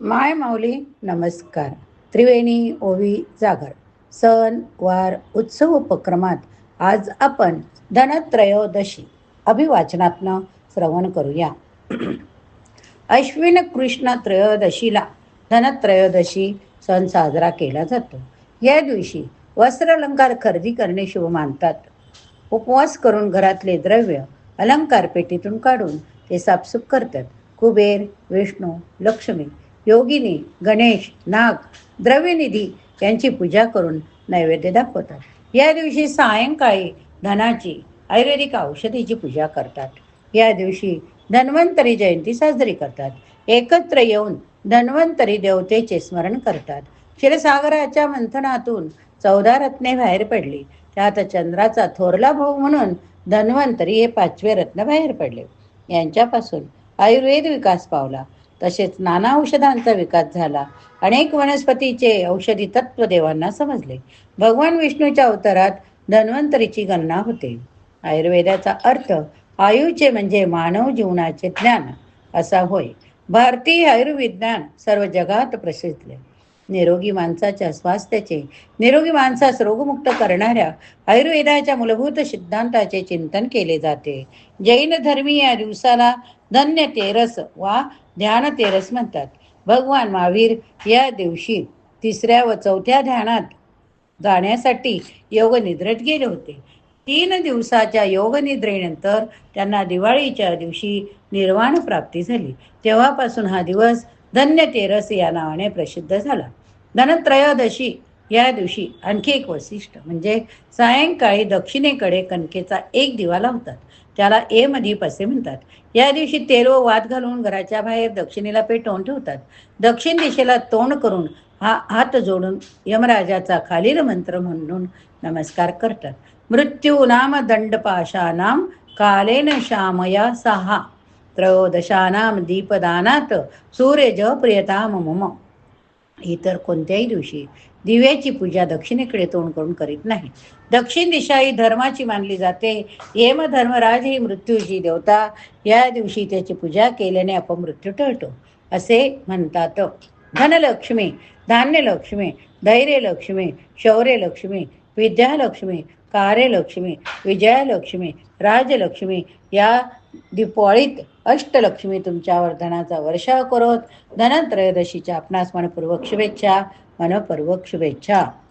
माय माऊली नमस्कार. त्रिवेणी ओवी जागर. सण वार उत्सव उपक्रमात आज आपण धनत्रयोदशी अभिवाचनातनं श्रवण करूया. अश्विन कृष्ण त्रयोदशीला धनत्रयोदशी सण साजरा केला जातो. या दिवशी वस्त्रालंकार खरेदी करणे शुभ मानतात. उपवास करून घरातले द्रव्य अलंकार पेटीतून काढून ते साफसूफ करतात. कुबेर विष्णू लक्ष्मी योगिनी गणेश नाग द्रव्यनिधी यांची पूजा करून नैवेद्य दाखवतात. या दिवशी सायंकाळी धनाची आयुर्वेदिक औषधीची पूजा करतात. या दिवशी धन्वंतरी जयंती साजरी करतात. एकत्र येऊन धन्वंतरी देवतेचे स्मरण करतात. क्षीरसागराच्या मंथनातून चौदा रत्ने बाहेर पडली. त्यात चंद्राचा थोरला भाऊ म्हणून धन्वंतरी हे पाचवे रत्न बाहेर पडले. यांच्यापासून आयुर्वेद विकास पावला. तसेच नाना औषधांचा विकास झाला. अनेक वनस्पतीचे औषधी तत्व देवांना समजले. भगवान विष्णूच्या अवतारात धन्वंतरीची गणना होते. आयुर्वेदाचा अर्थ आयुचे म्हणजे मानव जीवनाचे ज्ञान असा होय. भारतीय आयुर्विज्ञान सर्व जगात प्रसिद्ध. निरोगी माणसाच्या स्वास्थ्याचे निरोगी माणसास रोगमुक्त करणाऱ्या आयुर्वेदाच्या मूलभूत सिद्धांताचे चिंतन केले जाते. जैन धर्मीय या दिवसाला धन्य तेरस वा ध्यान तेरस म्हणतात. भगवान महावीर या दिवशी तिसऱ्या व चौथ्या ध्यानात जाण्यासाठी योगनिद्रेत गेले होते. तीन दिवसाच्या योगनिद्रेनंतर त्यांना दिवाळीच्या दिवशी निर्वाण प्राप्ती झाली. तेव्हापासून हा दिवस धन्य तेरस या नावाने प्रसिद्ध झाला. धनत्रयोदशी या दिवशी आणखी एक वैशिष्ट्य म्हणजे सायंकाळी दक्षिणेकडे कणकेचा एक दिवा लावतात. त्याला ए मधीप असे म्हणतात. या दिवशी तेल व वाद घालून घराच्या बाहेर दक्षिणेला पेटवून ठेवतात. दक्षिण दिशेला तोंड करून हा हात जोडून यमराजाचा खालील मंत्र म्हणून नमस्कार करतात. मृत्यू नाम दंडपाशानाम कालेन श्यामया सहा. त्रयोदशानाम दीपदानात सूर्यज प्रियताम मम. इतर कोणत्याही दिवशी दिव्याची पूजा दक्षिणेकडे तोंड करून करीत नाही. दक्षिण दिशा ही धर्माची मानली जाते. हेम धर्मराज ही मृत्यूची देवता. या दिवशी त्याची पूजा केल्याने अपमृत्यू टळतो. असे म्हणतात. धनलक्ष्मी धान्यलक्ष्मी धैर्यलक्ष्मी शौर्यलक्ष्मी विद्यालक्ष्मी कार्यलक्ष्मी विजयालक्ष्मी राजलक्ष्मी या दिपाळीत अष्टलक्ष्मी तुमच्या वर्धनाचा वर्षाव करत. धनत्रयोदशीच्या आपणास मनपूर्वक शुभेच्छा. मनपूर्वक शुभेच्छा.